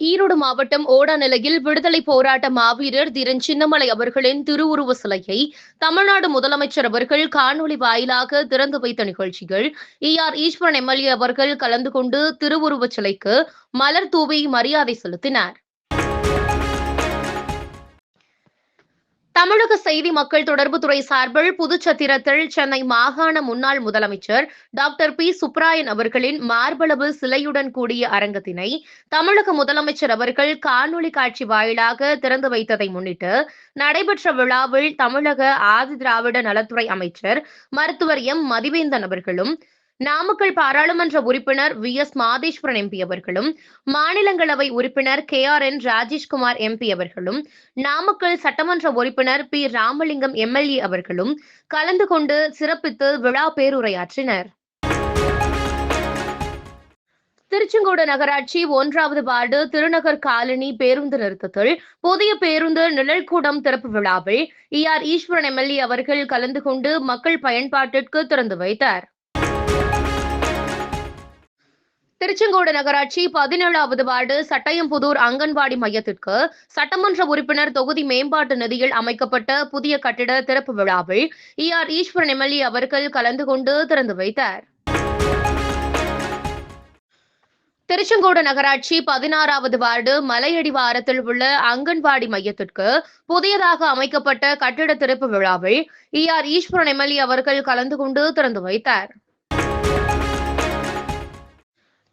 ஈரோடு மாவட்டம் ஓடாநிலையில் விடுதலை போராட்ட மாவீரர் திரன் சின்னமலை அவர்களின் திருவுருவ சிலையை தமிழ்நாடு முதலமைச்சர் அவர்கள் காணொலி வாயிலாக திறந்து வைத்த நிகழ்ச்சியில் இ. ஆர். ஈஸ்வரன் எம்எல்ஏ அவர்கள் கலந்து கொண்டு திருவுருவ சிலைக்கு மலர் தூவி மரியாதை செலுத்தினார். தமிழக செய்தி மக்கள் தொடர்பு துறை சார்பில் புதுச்சத்திரத்தில் சென்னை மாகாண முன்னாள் முதலமைச்சர் டாக்டர் பி. சுப்ராயன் அவர்களின் மார்பளவு சிலையுடன் கூடிய அரங்கத்தினை தமிழக முதலமைச்சர் அவர்கள் காணொலி காட்சி வாயிலாக திறந்து வைத்ததை முன்னிட்டு நடைபெற்ற விழாவில் தமிழக ஆதி திராவிட நலத்துறை அமைச்சர் மருத்துவர் எம். மதிவேந்தன் அவர்களும் நாமக்கல் பாராளுமன்ற உறுப்பினர் வி. எஸ். மாதேஸ்வரன் எம்பி அவர்களும் மாநிலங்களவை உறுப்பினர் K. R. N. Rajeshkumar MP அவர்களும் நாமக்கல் சட்டமன்ற உறுப்பினர் பி. ராமலிங்கம் எம்எல்ஏ அவர்களும் கலந்து கொண்டு சிறப்பித்து விழா பேருரையாற்றினர். திருச்செங்கோடு நகராட்சி ஒன்றாவது வார்டு திருநகர் காலனி பேருந்து நிறுத்தத்தில் புதிய பேருந்து நிழல்கூடம் திறப்பு விழாவில் இ. ஆர். ஈஸ்வரன் எம்எல்ஏ அவர்கள் கலந்து கொண்டு மக்கள் பயன்பாட்டிற்கு திறந்து வைத்தார். திருச்செங்கோடு நகராட்சி பதினேழாவது வார்டு சட்டயம்புதூர் அங்கன்வாடி மையத்திற்கு சட்டமன்ற உறுப்பினர் தொகுதி மேம்பாட்டு நிதியில் அமைக்கப்பட்ட புதிய கட்டிட திறப்பு விழாவில் இ ஆர் ஈஸ்வரன் எம்எல்ஏ அவர்கள் கலந்து கொண்டு திறந்து வைத்தார். திருச்செங்கோடு நகராட்சி பதினாறாவது வார்டு மலையடிவாரத்தில் உள்ள அங்கன்வாடி மையத்திற்கு புதியதாக அமைக்கப்பட்ட கட்டிட திறப்பு விழாவில் இ ஆர் ஈஸ்வரன் எம்எல்ஏ அவர்கள் கலந்து கொண்டு திறந்து வைத்தார்.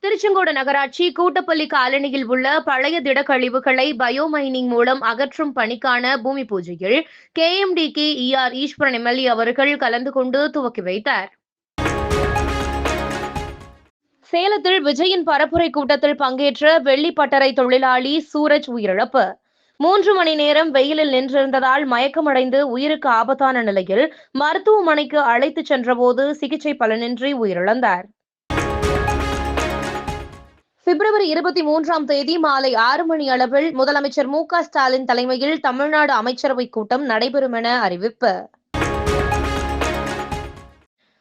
திருச்செங்கோடு நகராட்சி கூட்டப்பள்ளி காலனியில் உள்ள பழைய திடக்கழிவுகளை பயோமைனிங் மூலம் அகற்றும் பணிக்கான பூமி பூஜையில் K M D K E R Eswaran MLA அவர்கள் கலந்து கொண்டு துவக்கி வைத்தார். சேலத்தில் விஜயின் பரப்புரை கூட்டத்தில் பங்கேற்ற வெள்ளிப்பட்டறை தொழிலாளி சூரஜ் உயிரிழப்பு. மூன்று மணி நேரம் வெயிலில் நின்றிருந்ததால் மயக்கமடைந்து உயிருக்கு ஆபத்தான நிலையில் மருத்துவமனைக்கு அழைத்துச் சென்றபோது சிகிச்சை பலனின்றி உயிரிழந்தார். பிப்ரவரி இருபத்தி மூன்றாம் தேதி மாலை ஆறு மணி அளவில் முதலமைச்சர் மு ஸ்டாலின் தலைமையில் தமிழ்நாடு அமைச்சரவைக் கூட்டம் நடைபெறும் என அறிவிப்பு.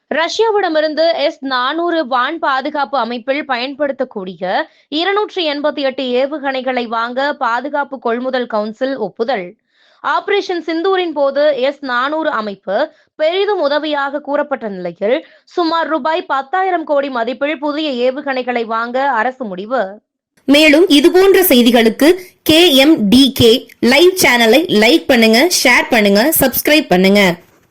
ரஷ்யாவிடமிருந்து எஸ் நானூறு வான் பாதுகாப்பு அமைப்பில் பயன்படுத்தக்கூடிய இருநூற்றி எண்பத்தி எட்டு ஏவுகணைகளை வாங்க பாதுகாப்பு கொள்முதல் கவுன்சில் ஒப்புதல். ஆபரேஷன் சிந்தூரின் போது எஸ் நானூறு அமைப்பு பெரிதும் உதவியாக கூறப்பட்ட நிலையில் சுமார் ரூபாய் பத்தாயிரம் கோடி மதிப்பில் புதிய ஏவுகணைகளை வாங்க அரசு முடிவு. மேலும் இதுபோன்ற செய்திகளுக்கு K M D K live சேனலை லைக் பண்ணுங்க ஷேர் பண்ணுங்க சப்ஸ்கிரைப் பண்ணுங்க.